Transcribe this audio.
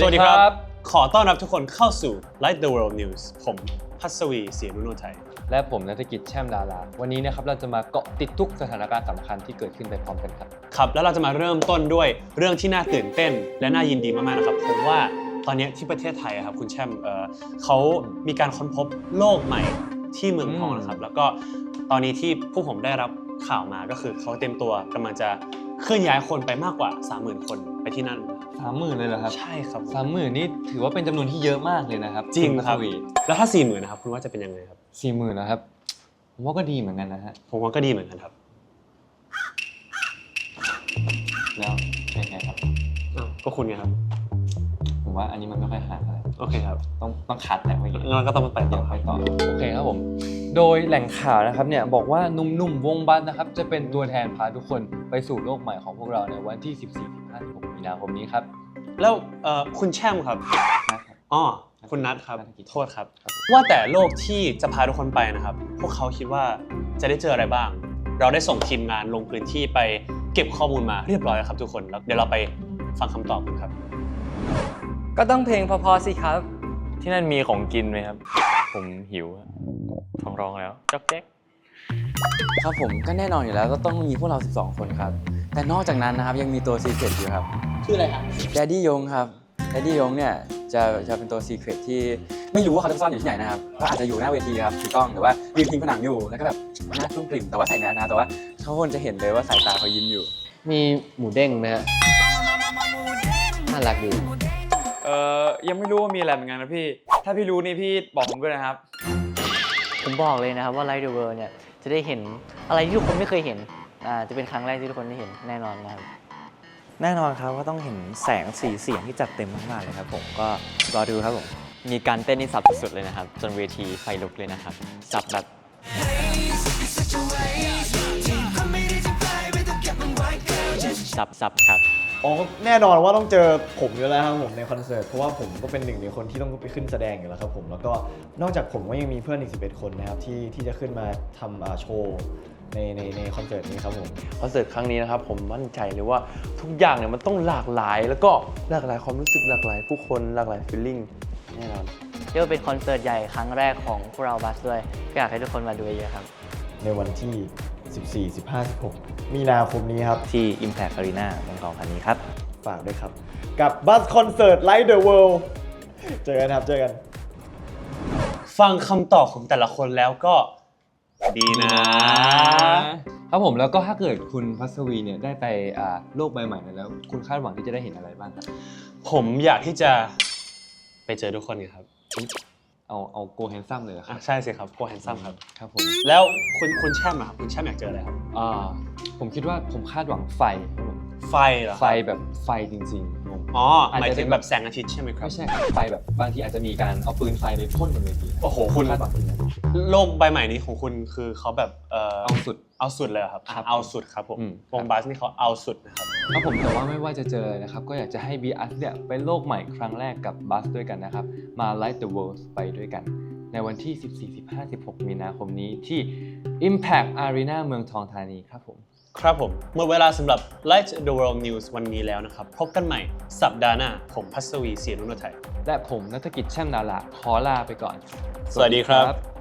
สวัสดีครับ ขอต้อนรับทุกคนเข้าสู่ Light the World News ผมพัศวีเสียนุโนไทย และผมนัฐกิจแช่มดารา วันนี้นะครับเราจะมาเกาะติดทุกสถานการณ์สำคัญที่เกิดขึ้นไปพร้อมกันครับ ครับ แล้วเราจะมาเริ่มต้นด้วยเรื่องที่น่าตื่นเต้น และน่ายินดีมากๆนะครับผมว่าตอนนี้ที่ประเทศไทยอะครับคุณแช่มเอ่อเขามีการค้นพบโลกใหม่ที่เมืองทองนะครับ แล้วก็ตอนนี้ที่ผู้ผมได้รับข่าวมาก็คือเขาเต็มตัวกำลังจะเคลื่อนย้ายคนไปมากกว่า 30,000 คนไปที่นั่น สามหมื่นเลยเหรอครับใช่ครับผมสามหมื่นนี่ถือว่าเป็นจำนวนที่เยอะมากเลยนะครับจริงครับณพัศวีแล้วถ้าสี่หมื่นนะครับคุณว่าจะเป็นยังไงครับ สี่หมื่นนะครับผมว่าก็ดีเหมือนกันนะฮะผมว่าก็ดีเหมือนกันครับแล้วเป็นไงครับ อ้าวก็คุณไงครับ ผมว่าอันนี้มันไม่ค่อยหาอะไร โอเคครับ ต้องต้องคัดแหละเมื่อกี้งั้นก็ต้องไปต่เดี๋อยวคไปรับต่อโอเคครับผม โดยแหล่งข่าวนะครับเนี่ยบอกว่าหนุ่มๆวงบัสนะครับ จะเป็นตัวแทนพาทุกคนไปสู่โลกใหม่ของพวกเราในวันที่ 14-15-16มีนาคมนี้ครับ แล้วเอ่อคุณแช่มครับนะครับอ๋อคุณนัทครับนัฐกิจโทษครับ ว่าแต่โลกที่จะพาทุกคนไปนะครับ พวกเขาคิดว่าจะได้เจออะไรบ้าง เราได้ส่งทีมงานลงพื้นที่ไปเก็บข้อมูลมาเรียบร้อยแล้วครับทุกคนแล้วเดี๋ยวเราไปฟังคำตอบกันครับ ก็ต้องเพลงพอๆสิครับ ที่นั่นมีของกินไหมครับ ผมหิวอะท้องร้องแล้วจ๊อกแจ๊กครับผมก็แน่นอนอยู่แล้วก็ต้องมีพวกเรา 12 คนครับ แต่นอกจากนั้นนะครับยังมีตัวซีเครตอยู่ครับ ชื่ออะไรครับแดดดี้ยงครับแดดดี้ยงเนี่ยจะจะเป็นตัวซีเครตที่ไม่รู้ว่าเขาจะซ่อนอยู่ที่ไหนนะครับ ก็อาจจะอยู่หน้าเวทีครับถูกต้องหรือว่ายืนพิงผนังอยู่แล้วก็แบบหน้าทุ่มกลิ่มแต่ว่าใส่แมสนะแต่ว่าเขาคนจะเห็นเลยว่าสายตาเขายิ้มอยู่ มีหมูเด้งไหมฮะน่ารักดี เอ่อยังไม่รู้ว่ามีอะไรเหมือนกันนะพี่ ถ้าพี่รู้นี่พี่บอกผมด้วยนะครับ ผมบอกเลยนะครับว่า Light the World เนี่ยจะได้เห็นอะไรที่ทุกคนไม่เคยเห็นอ่าจะเป็นครั้งแรกที่ทุกคนได้เห็นแน่นอนนะครับแน่นอนครับว่าต้องเห็นแสงสีเสียงที่จัดเต็มมากๆเลยครับ ผมก็รอดูครับผมมีการเต้นนี่สับสุดๆเลยนะครับ จนเวทีไฟลุกเลยนะครับสับแบบสับสับครับ อ๋อแน่นอนว่าต้องเจอผมอยู่แล้วครับผมในคอนเสิร์ตเพราะว่าผมก็เป็นหนึ่งในคนที่ต้องไปขึ้นแสดงอยู่แล้วครับผมแล้วก็นอกจากผมก็ยังมีเพื่อนอีก11 คนนะครับที่ที่จะขึ้นมาทำอ่าโชว์ในในในคอนเสิร์ตนี้ครับผมคอนเสิร์ตครั้งนี้นะครับผมมั่นใจเลยว่าทุกอย่างเนี่ยมันต้องหลากหลาย แล้วก็หลากหลายความรู้สึกหลากหลาย ผู้คนหลากหลายฟีลลิ่งแน่นอนเรียกว่าเป็นคอนเสิร์ตใหญ่ครั้งแรกของพวกเราบัสด้วยก็อยากให้ทุกคนมาดูเยอะๆครับ ในวันที่ 14 15 16 มีนาคมนี้ครับ ที่ Impact Arena เมืองทองธานีครับ ฝากด้วยครับ กับบัสคอนเสิร์ต Light the World เจอกันครับ เจอกัน ฟังคำตอบของแต่ละคนแล้วก็ดีนะ ครับผมแล้วก็ถ้าเกิดคุณพัศวีเนี่ยได้ไปอ่าโลกใบใหม่นั้นแล้ว คุณคาดหวังที่จะได้เห็นอะไรบ้างครับ ผมอยากที่จะไปเจอทุกคนครับ เอาเอาโกแฮนซัมเลยเหรอคอะรับใช่สิครับโกแฮนซัมครับ ครับผมแล้วคุณคุณแช่มอะครับคุณแช่มอยากเจออะไรครับ อ่าผมคิดว่าผมคาดหวังไฟครับผม ไฟเหรอครับไฟแบบไฟจริงๆผมอ๋ออาจหมายจะ ถึงแบบแสงอาทิตย์ใช่ไหมครับ ไม่ใช่ครับไฟแบบบางทีอาจจะมีการเอาปืนไฟไปพ่นบนเวทีโอ้โหคุณ คาดหวังอย่างนั้นโลกใบใหม่นี้ของคุณคือเขาแบบเออเอาสุด เอาสุดเลยเหรอครับครับเอาสุดครับผมอืม วงบาสนี่เขาเอาสุดนะครับ ครับผมแต่ว่าไม่ว่าจะเจออะไรนะครับ ก็อยากจะให้บีอัสเนี่ยไปโลกใหม่ครั้งแรกกับบัสด้วยกันนะครับ มา Light the World ไปด้วยกัน ในวันที่ 14 15 16 มีนาคมนี้ที่ Impact Arena เมืองทองธานีครับผม ครับผม หมดเวลาสำหรับ Light the World News วันนี้แล้วนะครับ พบกันใหม่สัปดาห์หน้า ผมพัศวีเสียนุนไทย และผมนัฐกิจแช่มนาลาขอลาไปก่อน สวัสดีครับ